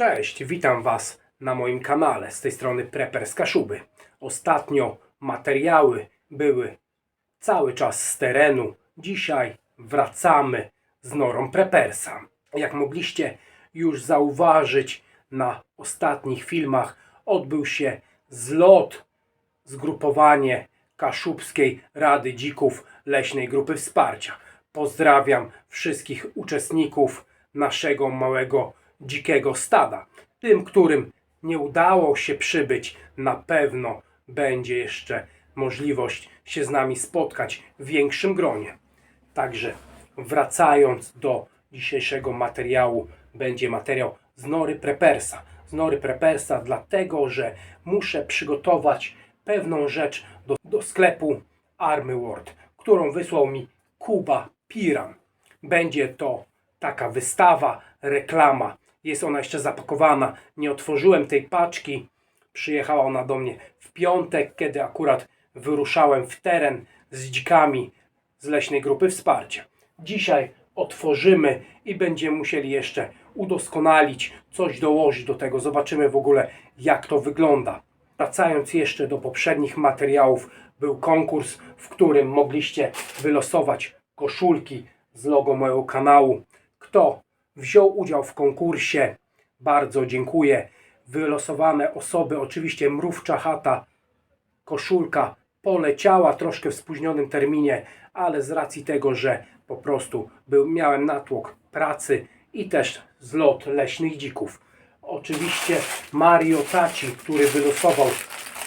Cześć, witam Was na moim kanale. Z tej strony Prepper z Kaszuby. Ostatnio materiały były cały czas z terenu. Dzisiaj wracamy z norą Preppersa. Jak mogliście już zauważyć na ostatnich filmach, odbył się zlot, zgrupowanie Kaszubskiej Rady Dzików Leśnej Grupy Wsparcia. Pozdrawiam wszystkich uczestników naszego małego dzikiego stada. Tym, którym nie udało się przybyć, na pewno będzie jeszcze możliwość się z nami spotkać w większym gronie. Także wracając do dzisiejszego materiału, będzie materiał z Nory Prepersa. Z Nory Prepersa, dlatego że muszę przygotować pewną rzecz do, do sklepu Army World, którą wysłał mi Kuba Piran. Będzie to taka wystawa, reklama. Jest ona jeszcze zapakowana. Nie otworzyłem tej paczki. Przyjechała ona do mnie w piątek, kiedy akurat wyruszałem w teren z dzikami z leśnej grupy wsparcia. Dzisiaj otworzymy i będziemy musieli jeszcze udoskonalić, coś dołożyć do tego. Zobaczymy w ogóle, jak to wygląda. Wracając jeszcze do poprzednich materiałów, był konkurs, w którym mogliście wylosować koszulki z logo mojego kanału. Kto wziął udział w konkursie, bardzo dziękuję. Wylosowane osoby, oczywiście Mrówcza Chata, koszulka poleciała troszkę w spóźnionym terminie, ale z racji tego, że po prostu był, miałem natłok pracy i też zlot leśnych dzików. Oczywiście Mario Taci, który wylosował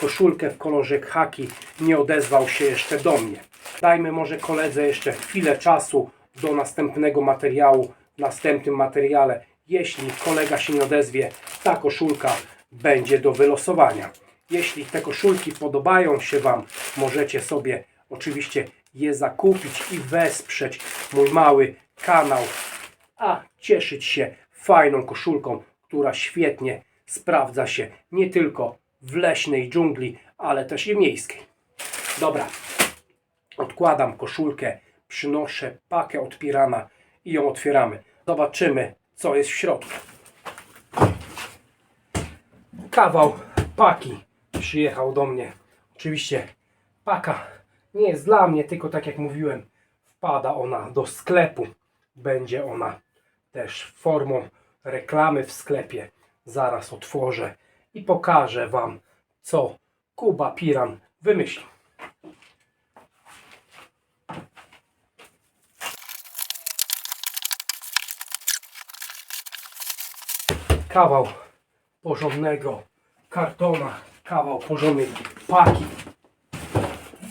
koszulkę w kolorze khaki, nie odezwał się jeszcze do mnie. Dajmy może koledze jeszcze chwilę czasu do następnego materiału, następnym materiale. Jeśli kolega się nie odezwie, ta koszulka będzie do wylosowania. Jeśli te koszulki podobają się Wam, możecie sobie oczywiście je zakupić i wesprzeć mój mały kanał, a cieszyć się fajną koszulką, która świetnie sprawdza się nie tylko w leśnej dżungli, ale też i miejskiej. Dobra, odkładam koszulkę, przynoszę pakę od pirana i ją otwieramy. Zobaczymy, co jest w środku. Kawał paki przyjechał do mnie. Oczywiście paka nie jest dla mnie, tylko tak jak mówiłem, wpada ona do sklepu. Będzie ona też formą reklamy w sklepie. Zaraz otworzę i pokażę Wam, co Kuba Piran wymyślił. Kawał porządnego kartona, kawał porządnej paki.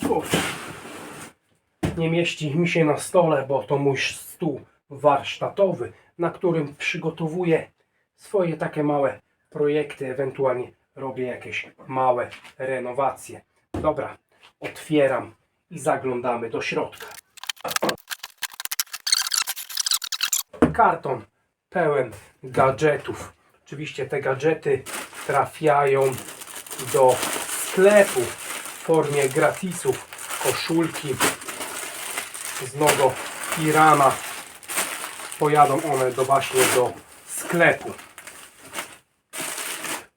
Kurczę. Nie mieści mi się na stole, bo to mój stół warsztatowy, na którym przygotowuję swoje takie małe projekty, ewentualnie robię jakieś małe renowacje. Dobra, otwieram i zaglądamy do środka. Karton pełen gadżetów. Oczywiście te gadżety trafiają do sklepu w formie gratisów. Koszulki z logo Irana. Pojadą one do właśnie do sklepu.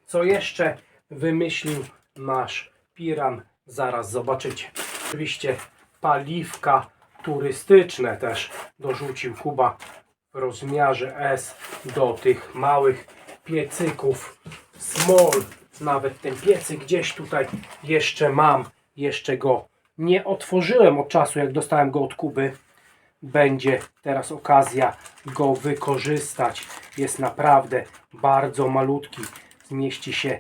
Co jeszcze wymyślił nasz Piran? Zaraz zobaczycie. Oczywiście paliwka turystyczne też dorzucił Kuba w rozmiarze S do tych małych piecyków small. Nawet ten piecyk gdzieś tutaj jeszcze mam. Jeszcze go nie otworzyłem od czasu, jak dostałem go od Kuby. Będzie teraz okazja go wykorzystać. Jest naprawdę bardzo malutki. Zmieści się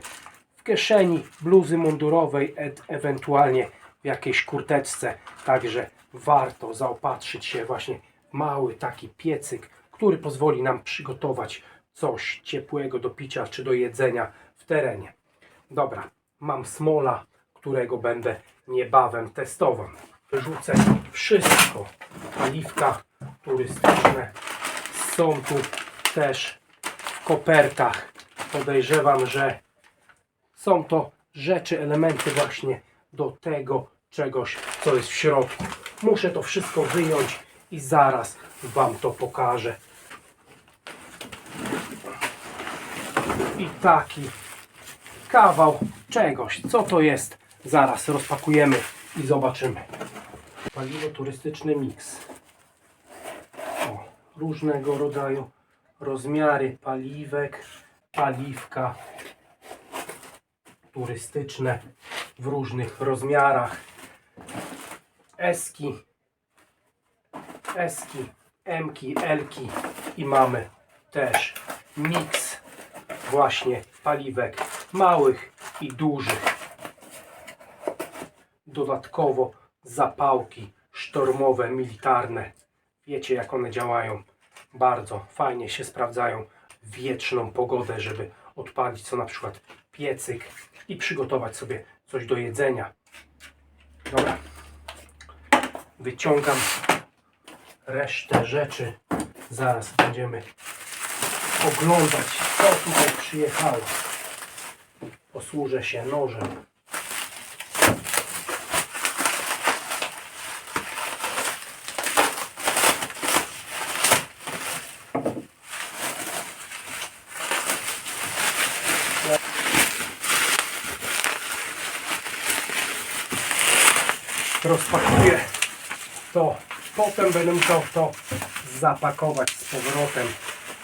w kieszeni bluzy mundurowej, e ewentualnie w jakiejś kurteczce. Także warto zaopatrzyć się właśnie w mały taki piecyk, który pozwoli nam przygotować coś ciepłego do picia czy do jedzenia w terenie. Dobra, mam smola, którego będę niebawem testował. Wyrzucę wszystko. Paliwka turystyczne są tu też w kopertach. Podejrzewam, że są to rzeczy, elementy właśnie do tego czegoś, co jest w środku. Muszę to wszystko wyjąć i zaraz Wam to pokażę. I taki kawał czegoś. Co to jest? Zaraz rozpakujemy i zobaczymy. Paliwo turystyczny mix. O, różnego rodzaju rozmiary paliwek, paliwka turystyczne w różnych rozmiarach. Eski, Eski, Mki, Elki i mamy też miks właśnie paliwek małych i dużych. Dodatkowo zapałki sztormowe, militarne. Wiecie jak one działają. Bardzo fajnie się sprawdzają w wieczną pogodę, żeby odpalić co na przykład piecyk i przygotować sobie coś do jedzenia. Dobra. Wyciągam resztę rzeczy. Zaraz będziemy oglądać, co tutaj przyjechało. Posłużę się nożem. Rozpakuję to. Potem będę musiał to zapakować z powrotem,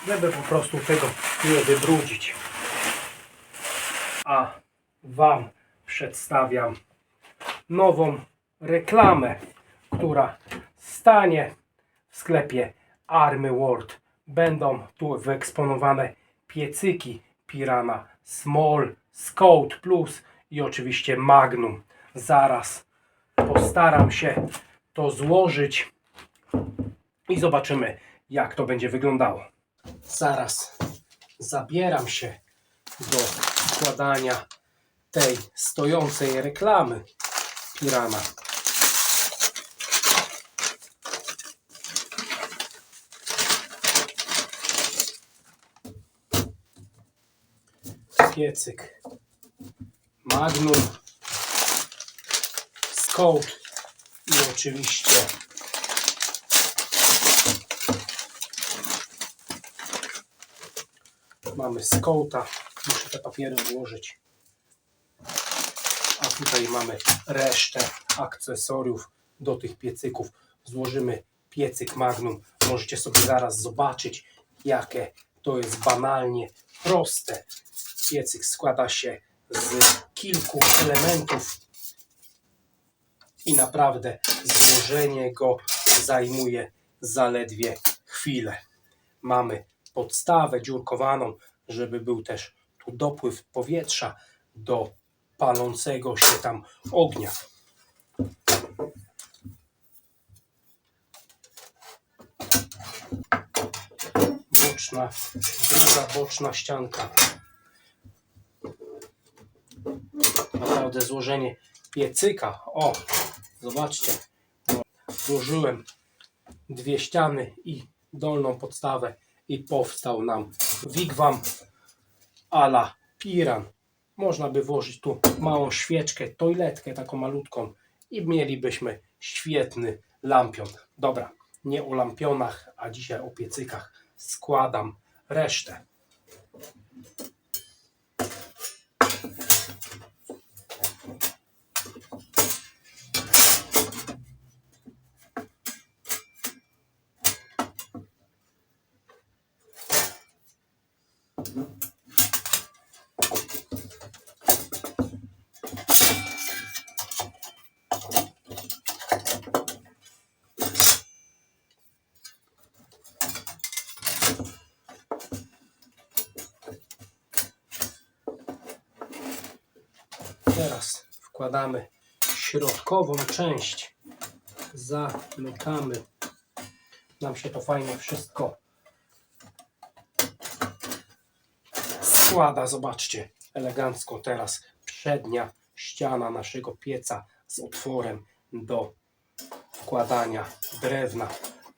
żeby po prostu tego nie wybrudzić. A Wam przedstawiam nową reklamę, która stanie w sklepie Army World. Będą tu wyeksponowane piecyki Pirana Small, Scout Plus i oczywiście Magnum. Zaraz postaram się to złożyć i zobaczymy, jak to będzie wyglądało. Zaraz zabieram się do składania tej stojącej reklamy Pirana. Piecyk Magnum Scout i oczywiście mamy Scouta. Muszę te papiery odłożyć. A tutaj mamy resztę akcesoriów do tych piecyków. Złożymy piecyk Magnum. Możecie sobie zaraz zobaczyć, jakie to jest banalnie proste. Piecyk składa się z kilku elementów i naprawdę złożenie go zajmuje zaledwie chwilę. Mamy podstawę dziurkowaną, żeby był też tu dopływ powietrza do palącego się tam ognia. Boczna, druga boczna ścianka. Naprawdę złożenie piecyka. O, zobaczcie. Złożyłem dwie ściany i dolną podstawę i powstał nam wigwam ala piran. Można by włożyć tu małą świeczkę, toiletkę taką malutką i mielibyśmy świetny lampion. Dobra, nie o lampionach, a dzisiaj o piecykach. Składam resztę. Teraz wkładamy środkową część. Zamykamy. Nam się to fajnie wszystko składa. Zobaczcie, elegancko teraz przednia ściana naszego pieca z otworem do wkładania drewna.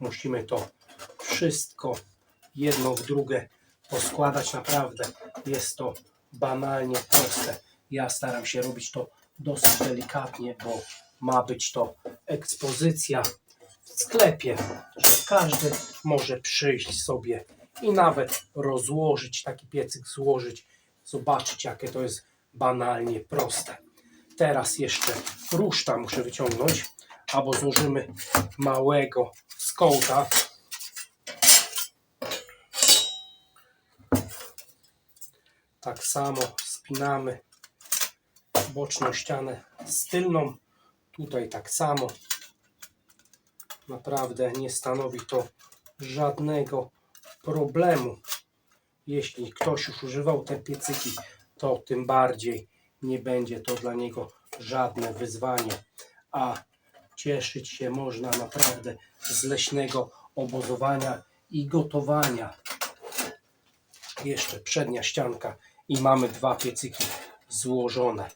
Musimy to wszystko jedno w drugie poskładać. Naprawdę jest to banalnie proste. Ja staram się robić to dosyć delikatnie, bo ma być to ekspozycja w sklepie, że każdy może przyjść sobie i nawet rozłożyć taki piecyk, złożyć, zobaczyć jakie to jest banalnie proste. Teraz jeszcze ruszta muszę wyciągnąć, albo złożymy małego skołta. Tak samo spinamy boczną ścianę z tylną. Tutaj tak samo. Naprawdę nie stanowi to żadnego problemu. Jeśli ktoś już używał te piecyki, to tym bardziej nie będzie to dla niego żadne wyzwanie. A cieszyć się można naprawdę z leśnego obozowania i gotowania. Jeszcze przednia ścianka i mamy dwa piecyki złożone.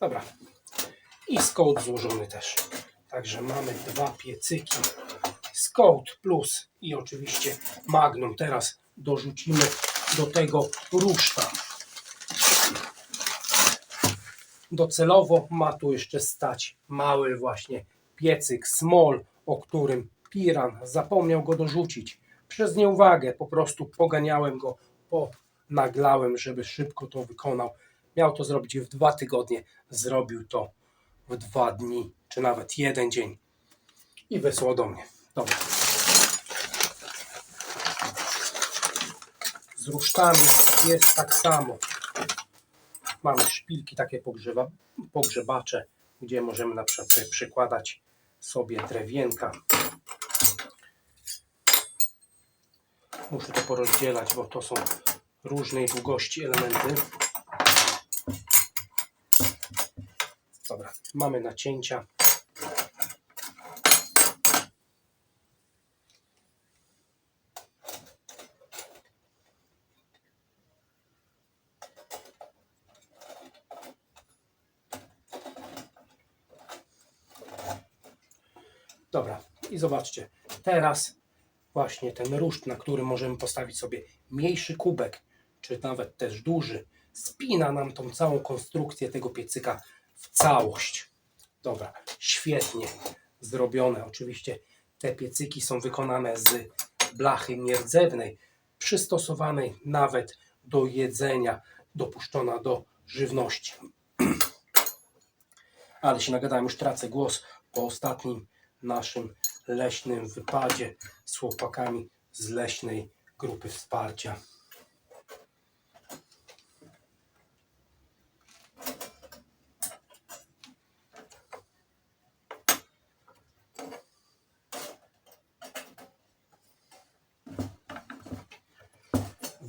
Dobra. I skołd złożony też. Także mamy dwa piecyki. Skołd plus i oczywiście magnum. Teraz dorzucimy do tego ruszta. Docelowo ma tu jeszcze stać mały właśnie piecyk small, o którym Piran zapomniał go dorzucić. Przez nieuwagę po prostu poganiałem go, ponaglałem, żeby szybko to wykonał. Miał to zrobić w dwa tygodnie, zrobił to w dwa dni, czy nawet jeden dzień i wysłał do mnie. Dobra. Z rusztami jest tak samo. Mamy szpilki takie pogrzeba, pogrzebacze, gdzie możemy na przykład przykładać sobie drewienka. Muszę to porozdzielać, bo to są różnej długości elementy. Dobra, mamy nacięcia. Dobra, i zobaczcie, teraz właśnie ten ruszt, na którym możemy postawić sobie mniejszy kubek, czy nawet też duży, spina nam tą całą konstrukcję tego piecyka w całość. Dobra, świetnie zrobione. Oczywiście te piecyki są wykonane z blachy nierdzewnej, przystosowanej nawet do jedzenia, dopuszczona do żywności. Ale się nagadałem, już tracę głos po ostatnim naszym leśnym wypadzie z chłopakami z leśnej grupy wsparcia.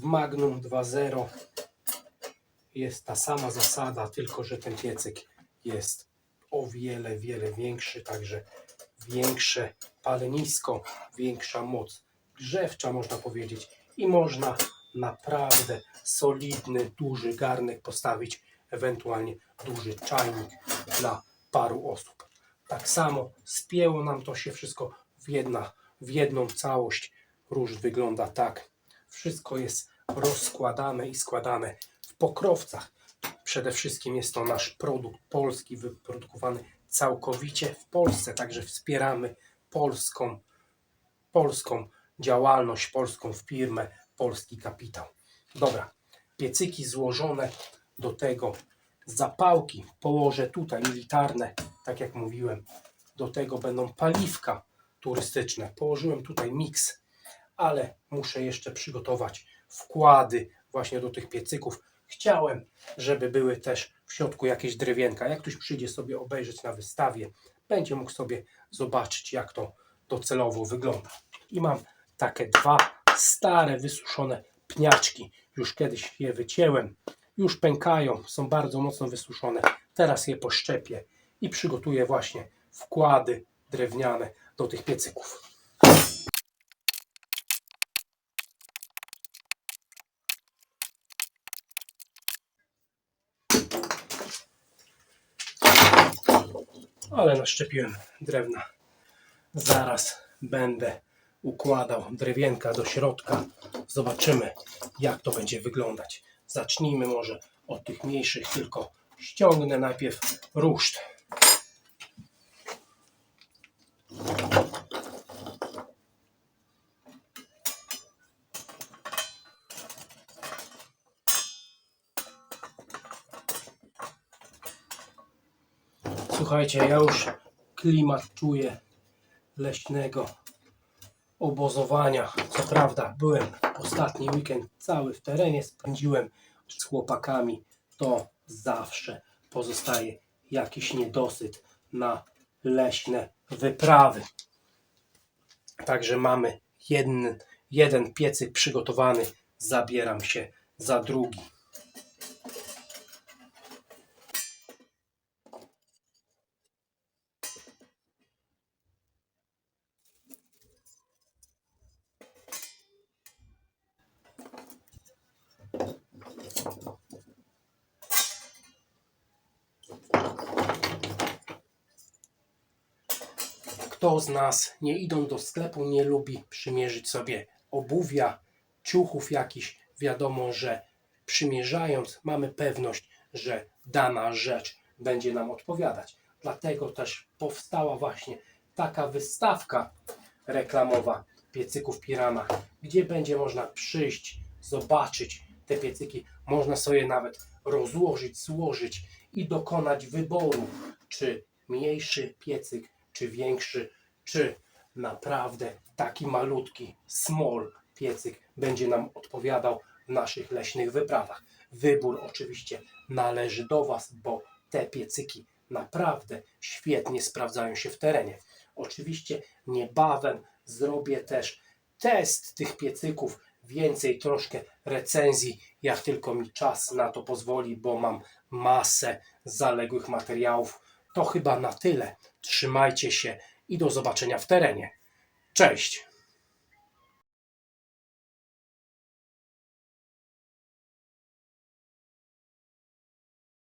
W Magnum 2.0 jest ta sama zasada, tylko że ten piecyk jest o wiele, wiele większy, także większe palenisko, większa moc grzewcza, można powiedzieć, i można naprawdę solidny, duży garnek postawić, ewentualnie duży czajnik dla paru osób. Tak samo spięło nam to się wszystko w, jedna, w jedną całość. Róż wygląda tak. Wszystko jest rozkładane i składane w pokrowcach. Przede wszystkim jest to nasz produkt polski, wyprodukowany całkowicie w Polsce, także wspieramy polską, polską działalność, polską firmę, polski kapitał. Dobra, piecyki złożone do tego, zapałki położę tutaj militarne, tak jak mówiłem. Do tego będą paliwka turystyczne. Położyłem tutaj miks, ale muszę jeszcze przygotować wkłady właśnie do tych piecyków. Chciałem, żeby były też w środku jakieś drewienka. Jak ktoś przyjdzie sobie obejrzeć na wystawie, będzie mógł sobie zobaczyć, jak to docelowo wygląda. I mam takie dwa stare, wysuszone pniaczki. Już kiedyś je wycięłem. Już pękają, są bardzo mocno wysuszone. Teraz je poszczepię i przygotuję właśnie wkłady drewniane do tych piecyków. Ale naszczepiłem drewna. Zaraz będę układał drewienka do środka. Zobaczymy, jak to będzie wyglądać. Zacznijmy może od tych mniejszych tylko ściągnę najpierw ruszt. Słuchajcie, ja już klimat czuję leśnego obozowania. Co prawda, byłem ostatni weekend cały w terenie, spędziłem z chłopakami. To zawsze pozostaje jakiś niedosyt na leśne wyprawy. Także mamy jeden, jeden piecyk przygotowany, zabieram się za drugi. Z nas, nie idąc do sklepu, nie lubi przymierzyć sobie obuwia, ciuchów jakichś? Wiadomo, że przymierzając mamy pewność, że dana rzecz będzie nam odpowiadać. Dlatego też powstała właśnie taka wystawka reklamowa piecyków Pirana, gdzie będzie można przyjść, zobaczyć te piecyki. Można sobie nawet rozłożyć, złożyć i dokonać wyboru, czy mniejszy piecyk, czy większy, czy naprawdę taki malutki, small piecyk będzie nam odpowiadał w naszych leśnych wyprawach. Wybór oczywiście należy do Was, bo te piecyki naprawdę świetnie sprawdzają się w terenie. Oczywiście niebawem zrobię też test tych piecyków, więcej troszkę recenzji, jak tylko mi czas na to pozwoli, bo mam masę zaległych materiałów. To chyba na tyle. Trzymajcie się i do zobaczenia w terenie. Cześć!